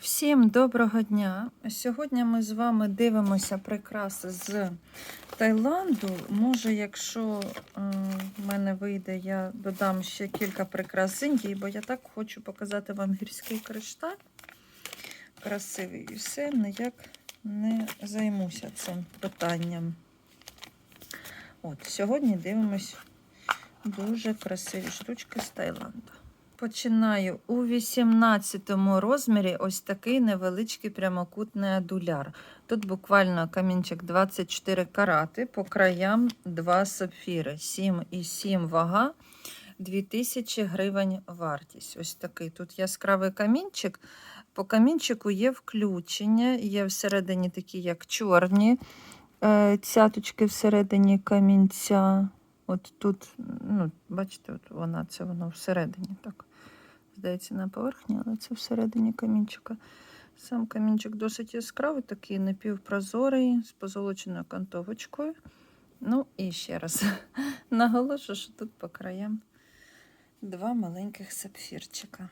Всім доброго дня! Сьогодні ми з вами дивимося прикраси з Таїланду. Може, якщо е, в мене вийде, я додам ще кілька прикрас з Індії, бо я так хочу показати вам гірський кришталь. Красивий і все, ніяк не займуся цим питанням. От, Сьогодні дивимось дуже красиві штучки з Таїланду. Починаю у 18 розмірі ось такий невеличкий прямокутний адуляр. Тут буквально камінчик 24 карати, по краям 2 сапфіри, 7,7 вага, 2000 гривень вартість. Ось такий тут яскравий камінчик. По камінчику є включення, є всередині такі, як чорні е, цяточки всередині камінця. От тут, ну, бачите, от вона це воно всередині так. Здається, на поверхні, але це всередині камінчика. Сам камінчик досить яскравий, такий напівпрозорий, з позолоченою кантовочкою. Ну і ще раз наголошу, що тут по краям два маленьких сапфірчика.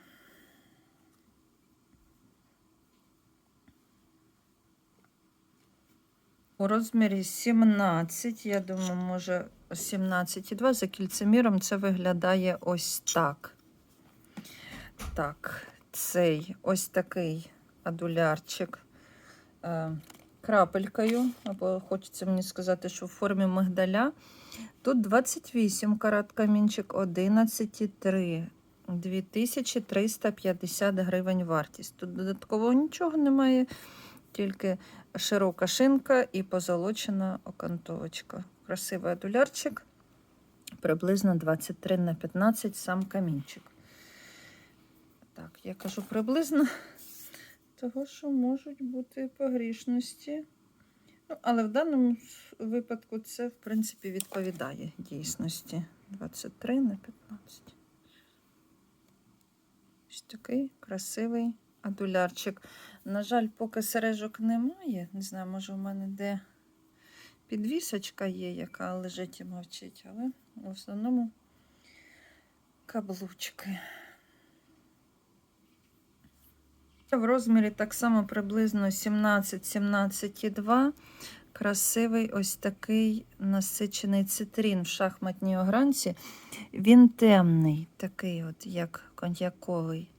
У розмірі 17, я думаю, може 17,2 за кільцеміром це виглядає ось так. Так, цей ось такий адулярчик е, крапелькою, або хочеться мені сказати, що в формі мигдаля. Тут 28 карат камінчик, 11,3. 2350 гривень вартість. Тут додатково нічого немає, тільки широка шинка і позолочена окантовочка. Красивий адулярчик, приблизно 23 на 15 сам камінчик. Так, я кажу приблизно, того, що можуть бути погрішності. Ну, але в даному випадку це, в принципі, відповідає дійсності. 23 на 15. Ось такий красивий адулярчик. На жаль, поки сережок немає. Не знаю, може, у мене де підвісочка є, яка лежить і мовчить, але в основному каблучки. В розмірі так само приблизно 17-17,2. Красивий ось такий насичений цитрин в шахматній огранці. Він темний, такий, от, як коньяковий.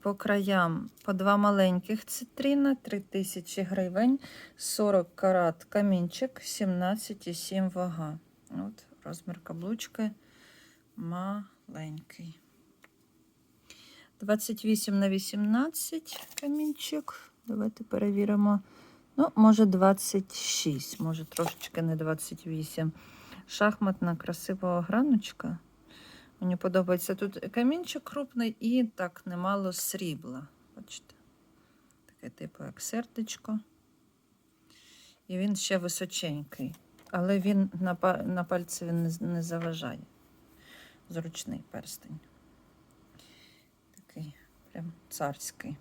По краям по два маленьких цитрина, 3000 гривень, 40 карат камінчик, 17,7 вага. От Розмір каблучки маленький. 28 на 18 камінчик. Давайте перевіримо. Ну, може, 26, може, трошечки не 28. Шахматна красива граночка. Мені подобається тут камінчик крупний і так немало срібла. Бачите? Таке типу, як сердечко. І він ще височенький. Але він на пальці він не заважає. Зручний перстень. Прям царський.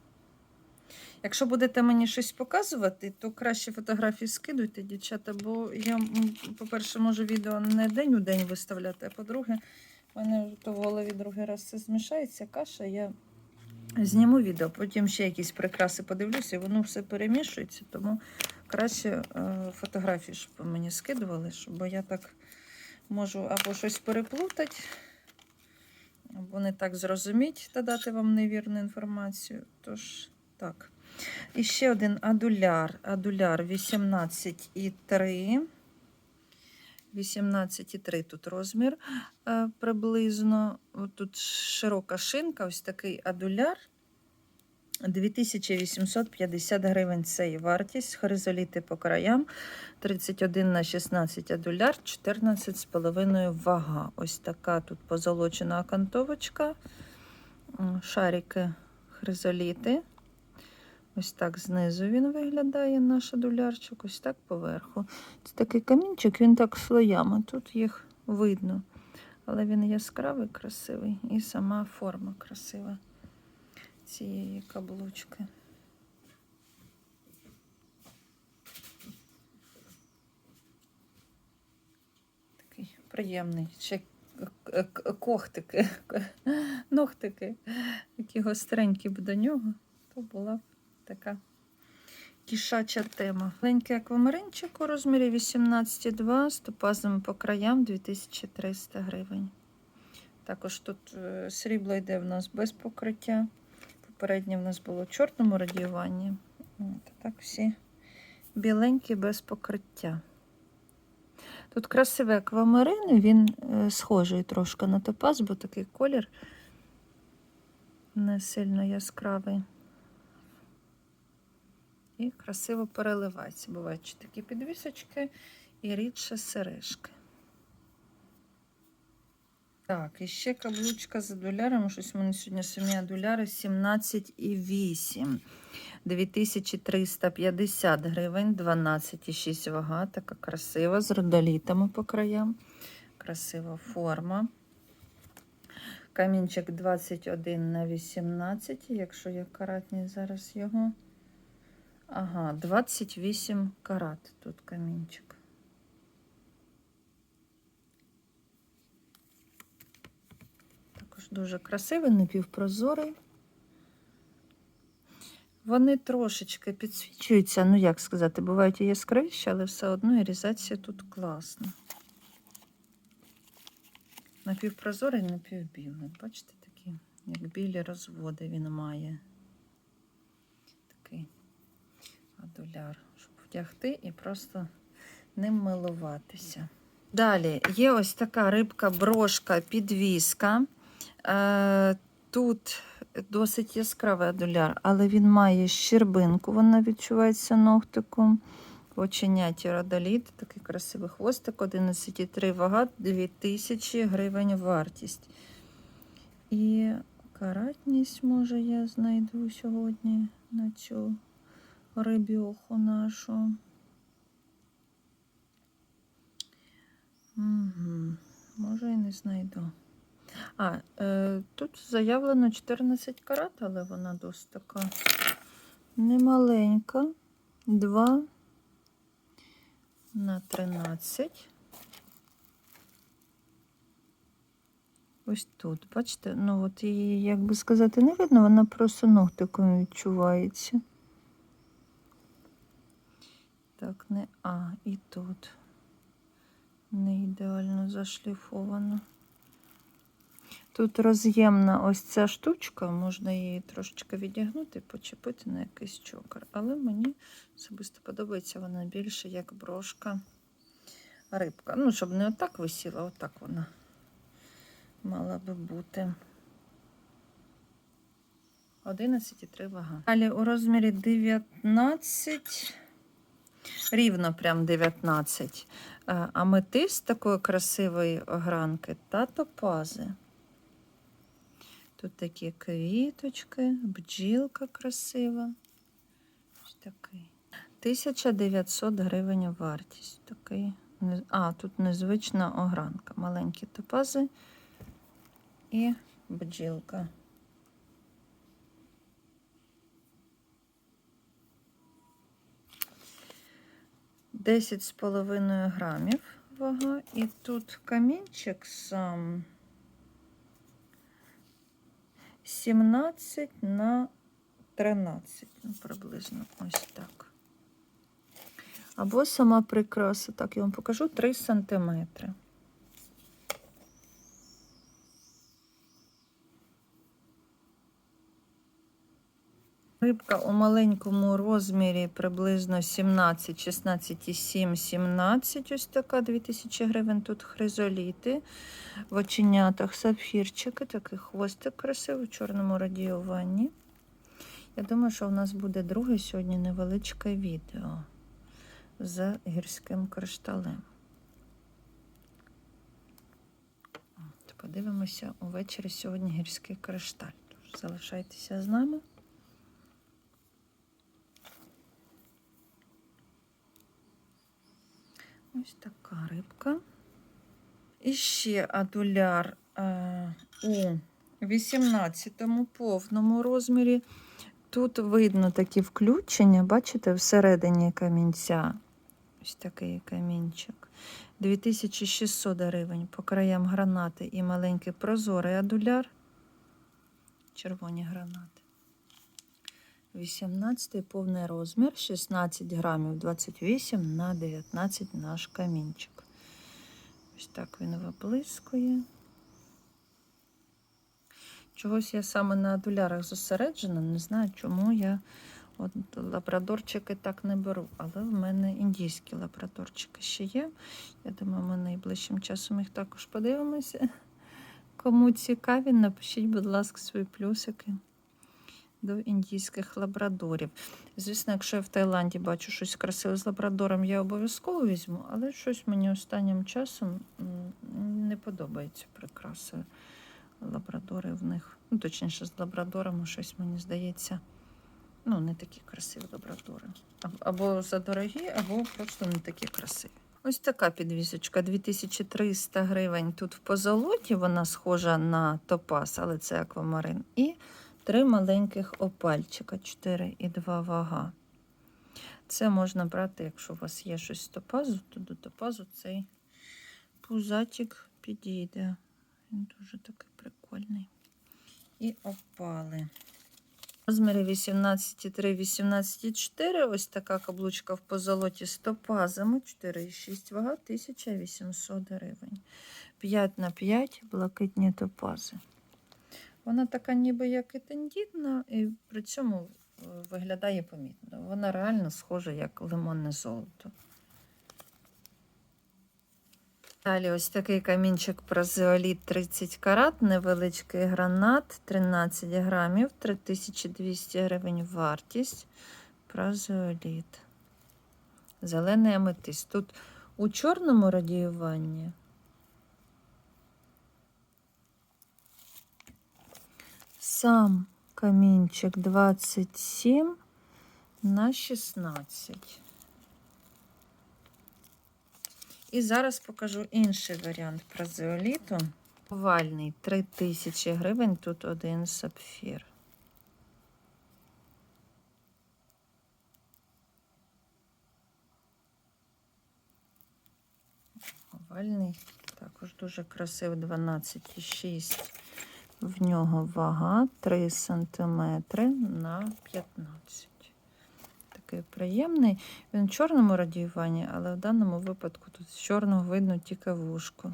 Якщо будете мені щось показувати, то краще фотографії скидуйте, дівчата, бо я, по-перше, можу відео не день у день виставляти, а по-друге, в мене то в голові другий раз це змішається, каша, я зніму відео, потім ще якісь прикраси подивлюся, і воно все перемішується, тому краще е, фотографії, щоб мені скидували, бо я так можу або щось переплутати, не так зрозуміть та дати вам невірну інформацію. Тож, так. І ще один адуляр. Адуляр 18,3. 18,3 тут розмір е, приблизно. Тут широка шинка, ось такий адуляр. 2850 гривень це і вартість. Хризоліти по краям. 31 на 16 адуляр, 14,5 вага. Ось така тут позолочена окантовочка. Шарики хризоліти. Ось так знизу він виглядає, наш адулярчик, ось так поверху. Це такий камінчик, він так слоями. Тут їх видно. Але він яскравий, красивий і сама форма красива цієї каблучки. Такий приємний. Ще когтики, ногтики, які гостренькі б до нього то була така кішача тема. Маленький аквамаринчик у розмірі 18,2 з топазами по краям 2300 гривень. Також тут е, срібло йде в нас без покриття. Попереднє в нас було в чорному радіюванні. От, так всі біленькі без покриття. Тут красивий аквамарин, він е, схожий трошки на топаз, бо такий колір не сильно яскравий. І красиво переливається. Бувають такі підвісочки і рідше сережки. Так, і ще каблучка з адулярами. Щось в мене сьогодні самі адуляри 17,8. 2350 гривень, 12,6 вага. Така красива, з родолітами по краям. Красива форма. Камінчик 21 на 18, якщо я каратний зараз його. Ага, 28 карат тут камінчик. Також дуже красивий, напівпрозорий. Вони трошечки підсвічуються, ну як сказати, бувають і яскравіші, але все одно ірізація тут класна. Напівпрозорий, напівбілий. Бачите, такі, як білі розводи він має. Такий адуляр, щоб вдягти і просто ним милуватися. Далі є ось така рибка, брошка, підвіска. Е, Тут досить яскравий адуляр, але він має щербинку, вона відчувається ногтиком. Оченяті родоліт, такий красивий хвостик, 11,3 вага, 2000 гривень вартість. І каратність, може, я знайду сьогодні на цю рибьоху нашу. Угу. Може, і не знайду. А, е, тут заявлено 14 карат, але вона досить така немаленька. 2 на 13. Ось тут, бачите, ну от її, як би сказати, не видно, вона просто ногтиком відчувається. Так, не а, і тут не ідеально зашліфовано. Тут роз'ємна ось ця штучка, можна її трошечки відігнути, почепити на якийсь чокер. Але мені особисто подобається вона більше як брошка рибка. Ну, щоб не отак висіла, отак вона мала би бути. 11,3 вага. Далі у розмірі 19, рівно прям 19. Е, Аметист такої красивої огранки та топази. Тут такі квіточки, бджілка красива. Ось такий. 1900 гривень вартість. Такий. А, тут незвична огранка. Маленькі топази і бджілка. Десять з половиною грамів вага. І тут камінчик сам 17 на 13, ну, приблизно ось так. Або сама прикраса, так я вам покажу 3 сантиметри. Рибка у маленькому розмірі приблизно 17, 16,7, 17. Ось така 2000 гривень. Тут хризоліти. В оченятах сапфірчики, такий хвостик красивий в чорному радіюванні. Я думаю, що у нас буде друге сьогодні невеличке відео з гірським кришталем. От, Подивимося увечері сьогодні гірський кришталь. Тож залишайтеся з нами. Ось така рибка. І ще адуляр е, у 18-му повному розмірі. Тут видно такі включення, бачите, всередині камінця. Ось такий камінчик. 2600 гривень по краям гранати і маленький прозорий адуляр. Червоні гранати. 18 повний розмір, 16 грамів 28 на 19 наш камінчик. Ось так він виблискує. Чогось я саме на адулярах зосереджена, не знаю, чому я от лабрадорчики так не беру. Але в мене індійські лабрадорчики ще є. Я думаю, ми найближчим часом їх також подивимося. Кому цікаві, напишіть, будь ласка, свої плюсики до індійських лабрадорів. Звісно, якщо я в Таїланді бачу щось красиве з лабрадором, я обов'язково візьму, але щось мені останнім часом не подобається прикраси лабрадори в них. Ну, точніше, з лабрадорами щось мені здається. Ну, не такі красиві лабрадори. Аб- Або задорогі, або просто не такі красиві. Ось така підвісочка 2300 гривень. Тут в позолоті вона схожа на топаз, але це аквамарин. І три маленьких опальчика, 4,2 вага. Це можна брати, якщо у вас є щось з топазу, то до топазу цей пузатик підійде. Він дуже такий прикольний. І опали. Розміри 18,3, 18,4. Ось така каблучка в позолоті з топазами. 4,6 вага, 1800 гривень. 5 на 5 блакитні топази. Вона така ніби як і тендітна, і при цьому е, виглядає помітно. Вона реально схожа як лимонне золото. Далі ось такий камінчик празеоліт 30 карат, невеличкий гранат, 13 грамів, 3200 гривень вартість. Празеоліт. Зелений аметист. Тут у чорному радіюванні. Сам камінчик 27 на 16. І зараз покажу інший варіант празеоліту. Овальний 3000 гривень, тут один сапфір. Овальний, також дуже красивий, 12,6. В нього вага 3 см на 15 такий приємний. Він в чорному радіюванні, але в даному випадку тут з чорного видно тільки вушко.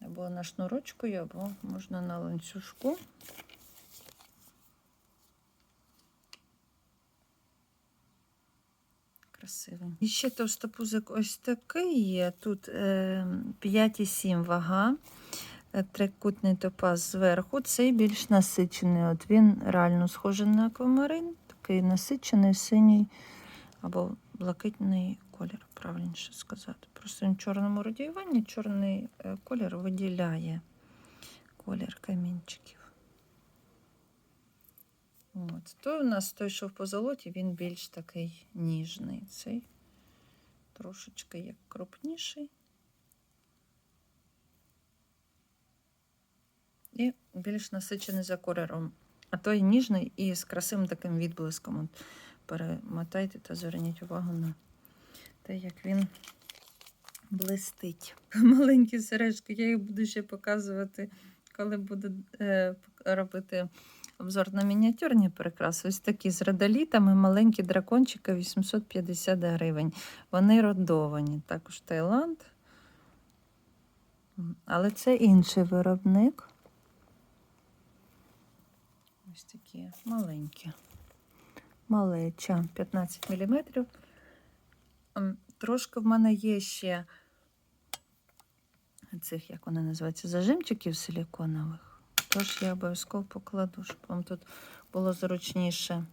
Або на шнурочку, або можна на ланцюжку. Красивий. І ще товстопузик ось такий є. Тут е, 5,7 вага е, трикутний топаз зверху. Цей більш насичений. От Він реально схожий на аквамарин, такий насичений синій або блакитний колір, правильніше сказати. Просто він в чорному радіюванні чорний е, колір виділяє колір камінчиків. От. Той у нас той, що в позолоті, він більш такий ніжний. Цей трошечки як крупніший. І більш насичений за кольором. А той ніжний і з красивим таким відблиском. От перемотайте та зверніть увагу на те, як він блистить. Маленькі сережки, я їх буду ще показувати, коли буду е, робити обзор на мініатюрні прикраси. Ось такі з радолітами, маленькі дракончики 850 гривень. Вони родовані. Також Таїланд. Але це інший виробник. Ось такі маленькі. Малеча 15 мм. Трошки в мене є ще цих, як вони називаються, зажимчиків силіконових. Тож я обов'язково покладу, щоб вам тут було зручніше.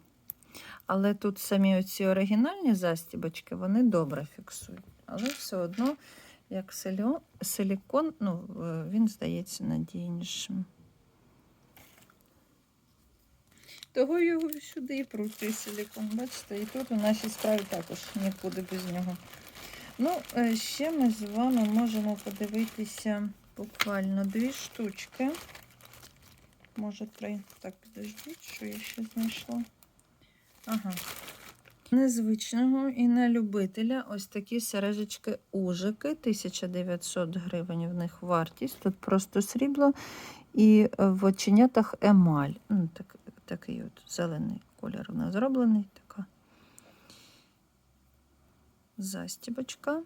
Але тут самі оці оригінальні застібочки, вони добре фіксують. Але все одно, як силікон, ну, е, він здається надійнішим. Того його сюди і прутий силікон. Бачите, і тут у нашій справі також нікуди без нього. Ну, е, ще ми з вами можемо подивитися буквально дві штучки. Може, три. Так, підождіть, що я ще знайшла. Ага. Незвичного і на любителя ось такі сережечки ужики. 1900 гривень в них вартість. Тут просто срібло І в оченятах емаль. Ну, так, такий от зелений колір у нас зроблений. Така застібочка.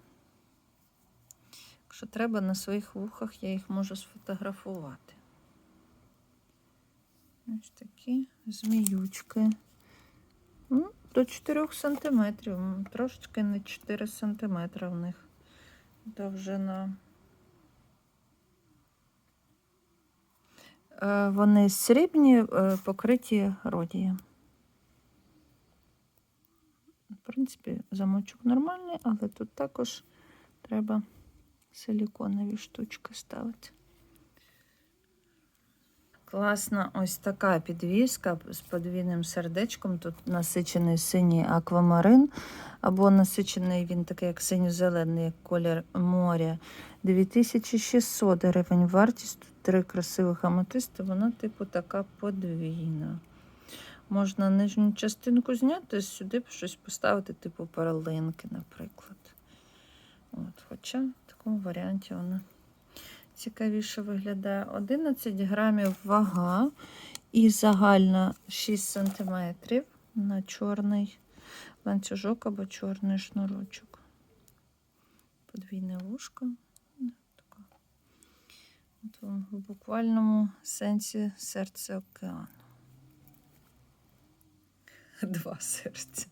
Якщо треба на своїх вухах, я їх можу сфотографувати. Ось такі зміючки. Ну, до 4 см. Трошечки не 4 см в них довжина. Е, Вони срібні, е, покриті родієм. В принципі, замочок нормальний, але тут також треба силіконові штучки ставити. Класна ось така підвіска з подвійним сердечком. Тут насичений синій аквамарин, або насичений він такий, як синьо-зелений, як колір моря. 2600 гривень вартість. Тут три красивих аметисти. Вона, типу, така подвійна. Можна нижню частинку зняти, сюди щось поставити, типу перлинки, наприклад. От, хоча в такому варіанті вона цікавіше виглядає. 11 грамів вага і загальна 6 см на чорний ланцюжок або чорний шнурочок. Подвійне вушко. От вам в буквальному сенсі серце океану. Два серця.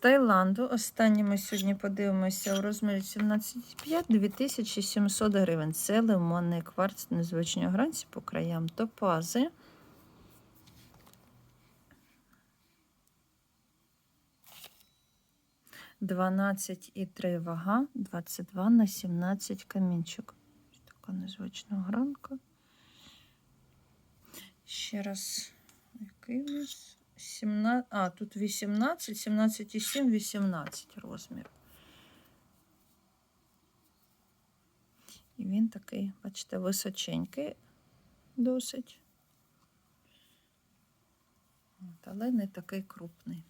Таїланду. Останні ми сьогодні подивимося у розмірі 17,5 2700 гривень. Це лимонний кварц незвичайної гранці по краям топази. Дванадцять і три вага, 22 на 17 камінчик. Така незвична гранка. Ще раз, який у нас? 17, а, тут 18, 17,7, 18 розмір. І він такий, бачите, височенький досить. От, але не такий крупний.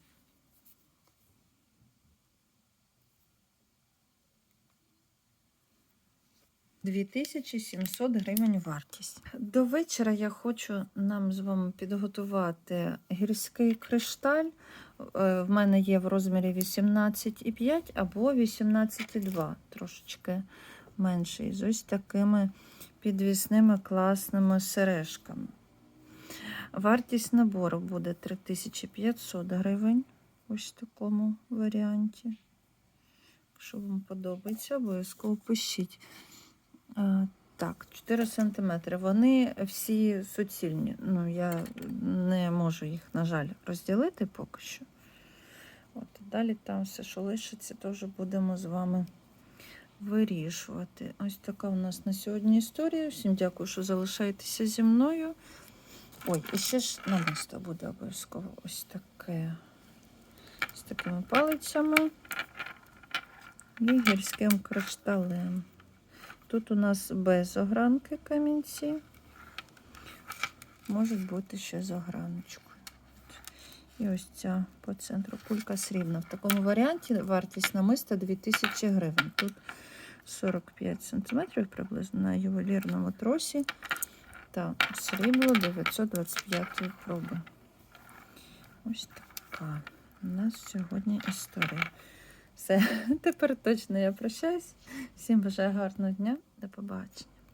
Дві тисячі 700 гривень вартість. До вечора я хочу нам з вами підготувати гірський кришталь. Е, В мене є в розмірі 18,5 або 18,2, трошечки менший, з ось такими підвісними класними сережками. Вартість набору буде 3500 гривень. Ось в такому варіанті. Якщо вам подобається, обов'язково пишіть. Так, 4 см. Вони всі суцільні. Ну, я не можу їх, на жаль, розділити поки що. От, далі там все, що лишиться, теж будемо з вами вирішувати. Ось така у нас на сьогодні історія. Всім дякую, що залишаєтеся зі мною. Ой, і ще ж намисто буде обов'язково ось таке. З такими палицями і гірським кришталем. Тут у нас без огранки камінці. Можуть бути ще з ограночкою. І ось ця по центру кулька срібна. В такому варіанті вартість намиста 2000 гривень. Тут 45 см приблизно на ювелірному тросі. Та срібло 925 проби. Ось така у нас сьогодні історія. Все, тепер точно я прощаюсь. Всім бажаю гарного дня. До побачення.